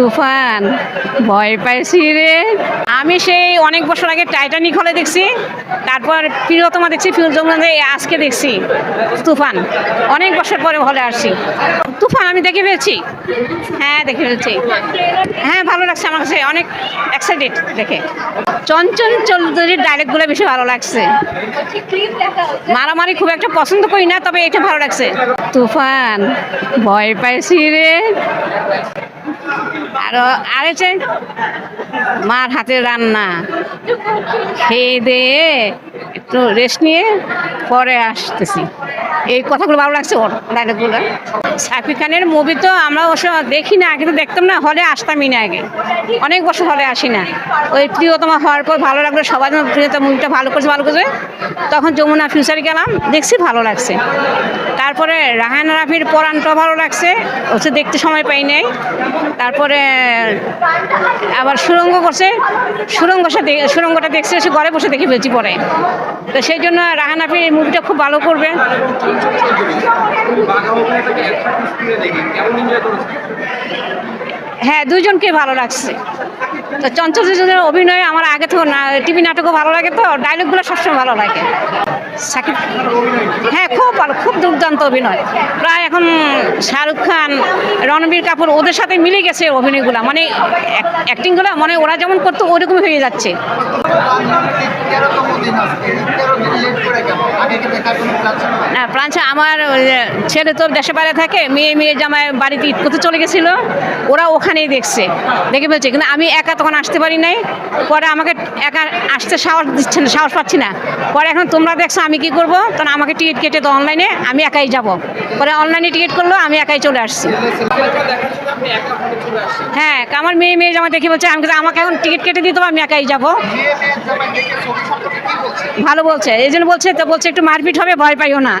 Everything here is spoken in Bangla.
তুফান, ভয় পাইছি রে। আমি সেই অনেক বছর আগে টাইটানিক হলে দেখছি, তারপর প্রিয়তমা দেখছি প্রিয়তমা আজকে দেখছি তুফান। অনেক বছর পরে হলে আসছি। তুফান, আমি দেখে ফেলছি। হ্যাঁ দেখে ফেলছি। হ্যাঁ ভালো লাগছে আমার কাছে, অনেক এক্সাইটেড দেখে। চঞ্চল চৌধুরীর ডায়লগগুলো বেশি ভালো লাগছে। মারামারি খুব একটা পছন্দ করি না, তবে এটা ভালো লাগছে। তুফান, ভয় পাইছি রে। আরও আরেছে? মার হাতের রান্না। খেয়ে দিয়ে একটু রেস্ট নিয়ে পরে আসতেছি। এই কথাগুলো ভালো লাগছে ওর ডায়লগুলো সাকিব খানের মুভি তো আমরা অবশ্য দেখি না, আগে তো দেখতাম না, হলে আসতামই না আগে। অনেক বছর হলে আসি না। ওই প্রিয়তমা হওয়ার পর ভালো লাগল, সবাই প্রিয়তমা মুভিটা ভালো করছে ভালো করছে। তখন যমুনা ফিউচারে গেলাম, দেখছি ভালো লাগছে। তারপরে রাহানা রাফির পরানটা ভালো লাগছে, হচ্ছে দেখতে সময় পাই নাই। তারপরে, আবার সুরঙ্গ করছে, সুরঙ্গ সুরঙ্গটা দেখছে, সে ঘরে বসে দেখে ফেলছি পরে। তো সেই জন্য রাহানা রাফির মুভিটা খুব ভালো করবে। হ্যাঁ দুজনকে ভালো লাগছে। তো চঞ্চল চৌধুরীর অভিনয় আমার আগে তো টিভি নাটকও ভালো লাগে তো ডায়লগগুলো সবসময় ভালো লাগে। সাকিব হ্যাঁ খুব ভালো, খুব দুর্দান্ত অভিনয়। প্রায় এখন শাহরুখ খান, রণবীর কাপুর, ওদের সাথে মিলে গেছে অভিনয়গুলো। মানে অ্যাক্টিংগুলো মানে ওরা যেমন করতো ওরকম হয়ে যাচ্ছে। না? না প্রাঞ্চা আমার ছেলে তো দেশে বাইরে থাকে মেয়ে মেয়ে জামাই বাড়িতে ঈদ করতে চলে গেছিল ওরা ওখানেই দেখছে দেখে ফেলছে। কিন্তু আমি একা তখন আসতে পারি নাই পরে আমাকে একা আসতে সাহস দিচ্ছে না সাহস পাচ্ছি না। পরে এখন তোমরা দেখছ আমি কি করব তখন আমাকে টিকিট কেটে তো অনলাইনে আমি একাই যাব। পরে অনলাইনে টিকিট করল আমি একাই চলে আসছি। হ্যাঁ আমার মেয়ে মেয়ে জামা দেখে বলছে, আমি আমাকে এখন টিকিট কেটে দিই তো আমি একাই যাব। ভালো বলছে, এই জন্য বলছে, তো বলছে, একটু মারপিট হবে, ভয় পাইও না।